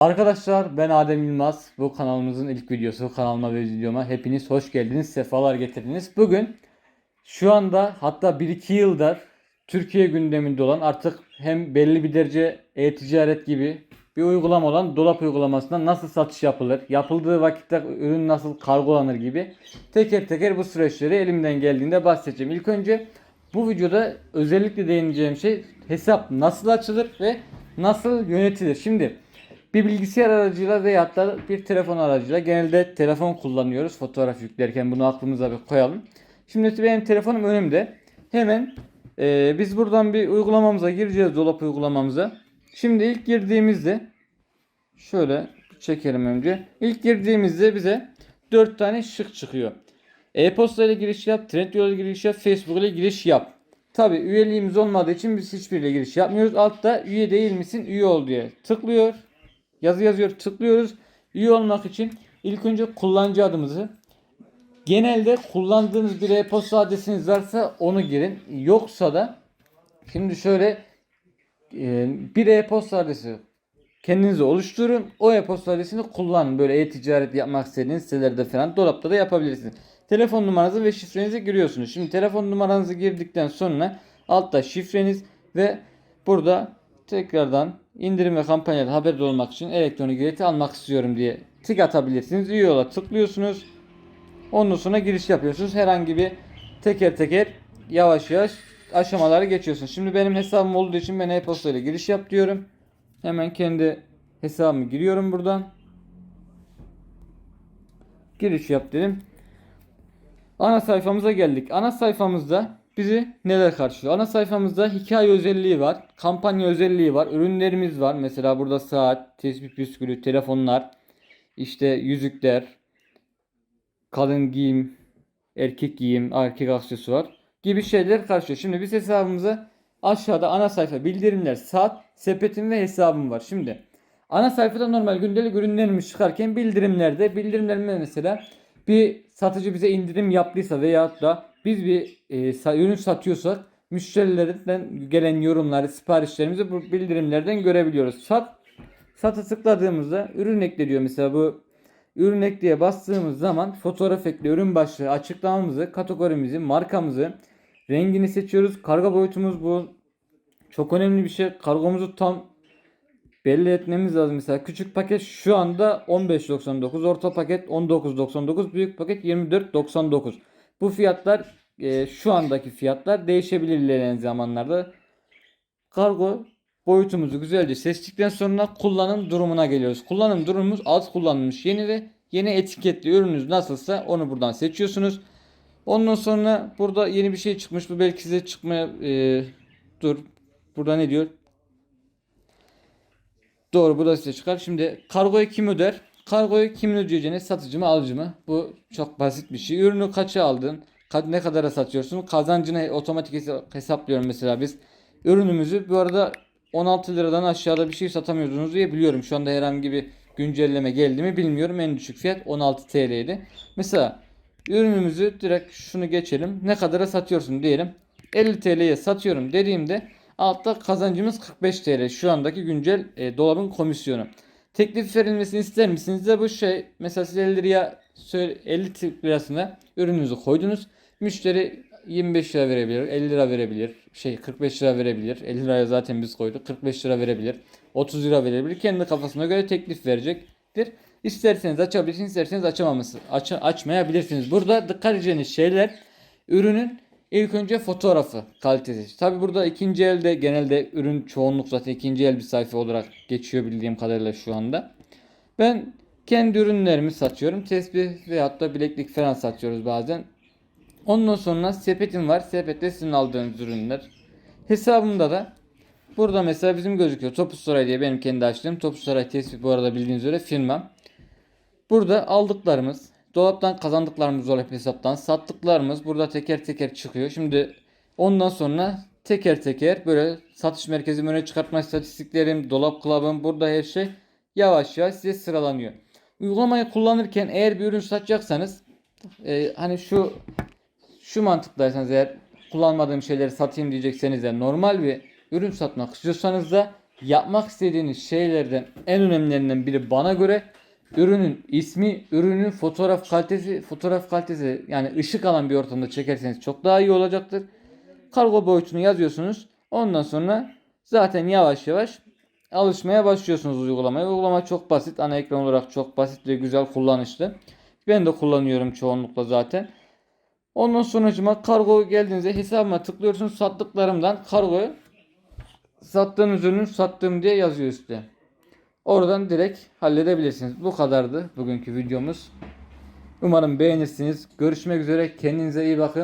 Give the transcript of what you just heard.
Arkadaşlar ben Adem Yılmaz. Bu kanalımızın ilk videosu. Kanalıma ve videoma hepiniz hoş geldiniz. Sefalar getirdiniz. Bugün şu anda hatta 1-2 yıldır Türkiye gündeminde olan artık hem belli bir derece e-ticaret gibi bir uygulama olan dolap uygulamasında nasıl satış yapılır, yapıldığı vakitte ürün nasıl kargolanır gibi teker teker bu süreçleri elimden geldiğinde bahsedeceğim. İlk önce bu videoda özellikle değineceğim şey hesap nasıl açılır ve nasıl yönetilir. Şimdi bir bilgisayar aracıyla veya da bir telefon aracıyla genelde telefon kullanıyoruz fotoğraf yüklerken bunu aklımıza bir koyalım. Şimdi benim telefonum önümde. Hemen e, biz buradan bir uygulamamıza gireceğiz dolap uygulamamıza. Şimdi ilk girdiğimizde şöyle çekelim önce. İlk girdiğimizde bize 4 tane şık çıkıyor. E-posta ile giriş yap, Trendyol ile giriş yap, Facebook ile giriş yap. Tabi üyeliğimiz olmadığı için biz hiçbiriyle giriş yapmıyoruz. Altta üye değil misin üye ol diye tıklıyor. Yazı yazıyor tıklıyoruz. Üye olmak için ilk önce kullanıcı adımızı genelde kullandığınız bir e-posta adresiniz varsa onu girin. Yoksa da şimdi şöyle e, bir e-posta adresi kendinize oluşturun. O e-posta adresini kullanın. Böyle e-ticaret yapmak istediğiniz sitelerde falan dolapta da yapabilirsiniz. Telefon numaranızı ve şifrenizi giriyorsunuz. Şimdi telefon numaranızı girdikten sonra altta şifreniz ve burada tekrardan indirim ve kampanyadan haberdar olmak için elektronik ücreti almak istiyorum diye tık atabilirsiniz. Üye ola tıklıyorsunuz. Ondan sonra giriş yapıyorsunuz. Herhangi bir teker teker yavaş yavaş aşamaları geçiyorsunuz. Şimdi benim hesabım olduğu için ben e-posta ile giriş yap diyorum. Hemen kendi hesabımı giriyorum buradan. Giriş yap dedim. Ana sayfamıza geldik. Ana sayfamızda bizi neler karşılıyor? Ana sayfamızda hikaye özelliği var. Kampanya özelliği var. Ürünlerimiz var. Mesela burada saat, tespih püskülü, telefonlar, işte yüzükler, kadın giyim, erkek giyim, erkek aksesuar gibi şeyler karşılıyor. Şimdi biz hesabımıza aşağıda ana sayfa bildirimler, saat, sepetim ve hesabım var. Şimdi ana sayfada normal gündelik ürünlerimiz çıkarken bildirimlerde bildirimlerime mesela bir satıcı bize indirim yaptıysa veya da biz bir e, ürün satıyorsak müşterilerden gelen yorumları, siparişlerimizi bu bildirimlerden görebiliyoruz. Sat Satı tıkladığımızda ürün ekle diyor mesela bu ürün ekleye bastığımız zaman fotoğraf ekle ürün başlığı açıklamamızı, kategorimizi, markamızı, rengini seçiyoruz. Kargo boyutumuz bu. Çok önemli bir şey. Kargomuzu tam belli etmemiz lazım. Mesela küçük paket şu anda 15.99, orta paket 19.99, büyük paket 24.99. Bu fiyatlar e, şu andaki fiyatlar değişebilir ilerleyen zamanlarda. Kargo boyutumuzu güzelce seçtikten sonra kullanım durumuna geliyoruz. Kullanım durumumuz az kullanılmış yeni ve yeni etiketli ürününüz nasılsa onu buradan seçiyorsunuz. Ondan sonra burada yeni bir şey çıkmış. Bu belki size çıkmaya e, dur. Burada ne diyor? Doğru bu da size çıkar. Şimdi kargoyu kim öder? Kargoyu kimin ödeyeceğini satıcı mı alıcı mı? Bu çok basit bir şey. Ürünü kaça aldın? Ne kadara satıyorsun? Kazancını otomatik hesa- hesaplıyorum mesela biz. Ürünümüzü bu arada 16 liradan aşağıda bir şey satamıyordunuz diye biliyorum. Şu anda herhangi bir güncelleme geldi mi bilmiyorum. En düşük fiyat 16 TL'ydi. Mesela ürünümüzü direkt şunu geçelim. Ne kadara satıyorsun diyelim. 50 TL'ye satıyorum dediğimde altta kazancımız 45 TL. Şu andaki güncel e, dolabın komisyonu. Teklif verilmesini ister misiniz de bu şey mesela siz 50 liraya söyle- 50 Türk lirasına ürününüzü koydunuz. Müşteri 25 lira verebilir, 50 lira verebilir, şey 45 lira verebilir. 50 liraya zaten biz koyduk. 45 lira verebilir. 30 lira verebilir. Kendi kafasına göre teklif verecektir. İsterseniz açabilirsiniz, isterseniz açamaması, aç, açmayabilirsiniz. Burada dikkat edeceğiniz şeyler ürünün ilk önce fotoğrafı kalitesi. Tabi burada ikinci elde genelde ürün çoğunluk zaten ikinci el bir sayfa olarak geçiyor bildiğim kadarıyla şu anda. Ben kendi ürünlerimi satıyorum. Tesbih veyahut da bileklik falan satıyoruz bazen. Ondan sonra sepetim var. Sepette sizin aldığınız ürünler. Hesabımda da burada mesela bizim gözüküyor. Topuz Saray diye benim kendi açtığım. Topuz Saray Tesbih bu arada bildiğiniz üzere firmam. Burada aldıklarımız, dolaptan kazandıklarımız olarak hesaptan sattıklarımız burada teker teker çıkıyor. Şimdi ondan sonra teker teker böyle satış merkezi öne çıkartma istatistiklerim, dolap kılavum burada her şey yavaş yavaş size sıralanıyor. Uygulamayı kullanırken eğer bir ürün satacaksanız e, hani şu şu mantıktaysanız eğer kullanmadığım şeyleri satayım diyecekseniz de normal bir ürün satmak istiyorsanız da yapmak istediğiniz şeylerden en önemlilerinden biri bana göre ürünün ismi, ürünün fotoğraf kalitesi, fotoğraf kalitesi yani ışık alan bir ortamda çekerseniz çok daha iyi olacaktır. Kargo boyutunu yazıyorsunuz. Ondan sonra zaten yavaş yavaş alışmaya başlıyorsunuz uygulamaya. Uygulama çok basit. Ana ekran olarak çok basit ve güzel kullanışlı. Ben de kullanıyorum çoğunlukla zaten. Ondan sonucuma kargo geldiğinizde hesabıma tıklıyorsunuz. Sattıklarımdan kargoyu sattığınız ürünü sattığım diye yazıyor üstte. Oradan direkt halledebilirsiniz. Bu kadardı bugünkü videomuz. Umarım beğenirsiniz. Görüşmek üzere. Kendinize iyi bakın.